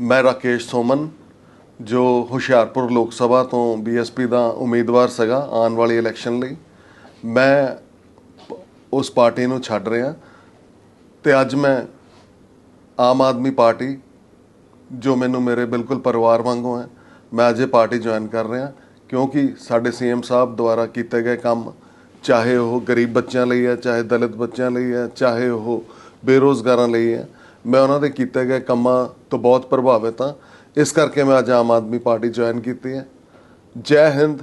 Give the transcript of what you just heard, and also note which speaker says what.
Speaker 1: ਮੈਂ ਰਾਕੇਸ਼ ਸੋਮਨ, ਜੋ ਹੁਸ਼ਿਆਰਪੁਰ ਲੋਕ ਸਭਾ ਤੋਂ ਬੀਐਸਪੀ ਦਾ ਉਮੀਦਵਾਰ ਸੀਗਾ ਆਉਣ ਵਾਲੀ ਇਲੈਕਸ਼ਨ ਲਈ, ਮੈਂ ਉਸ ਪਾਰਟੀ ਨੂੰ ਛੱਡ ਰਿਹਾ ਤੇ ਅੱਜ ਮੈਂ ਆਮ ਆਦਮੀ ਪਾਰਟੀ, ਜੋ ਮੈਨੂੰ ਮੇਰੇ ਬਿਲਕੁਲ ਪਰਿਵਾਰ ਵਾਂਗੂ ਹੈ, ਮੈਂ ਅੱਜ ਇਹ ਪਾਰਟੀ ਜੁਆਇਨ ਕਰ ਰਿਹਾ ਕਿਉਂਕਿ ਸਾਡੇ ਸੀਐਮ ਸਾਹਿਬ ਦੁਆਰਾ ਕੀਤੇ ਗਏ ਕੰਮ, ਚਾਹੇ ਉਹ ਗਰੀਬ ਬੱਚਿਆਂ ਲਈ ਹੈ, ਚਾਹੇ ਦਲਿਤ ਬੱਚਿਆਂ ਲਈ ਹੈ, ਚਾਹੇ ਉਹ ਬੇਰੋਜ਼ਗਾਰਾਂ ਲਈ ਹੈ ਮੈਂ ਉਹਨਾਂ ਦੇ ਕੀਤੇ ਗਏ ਕੰਮਾਂ ਤੋਂ ਬਹੁਤ ਪ੍ਰਭਾਵਿਤ ਹਾਂ। ਇਸ ਕਰਕੇ ਮੈਂ ਅੱਜ ਆਮ ਆਦਮੀ ਪਾਰਟੀ ਜੁਆਇਨ ਕੀਤੀ ਹੈ। ਜੈ ਹਿੰਦ।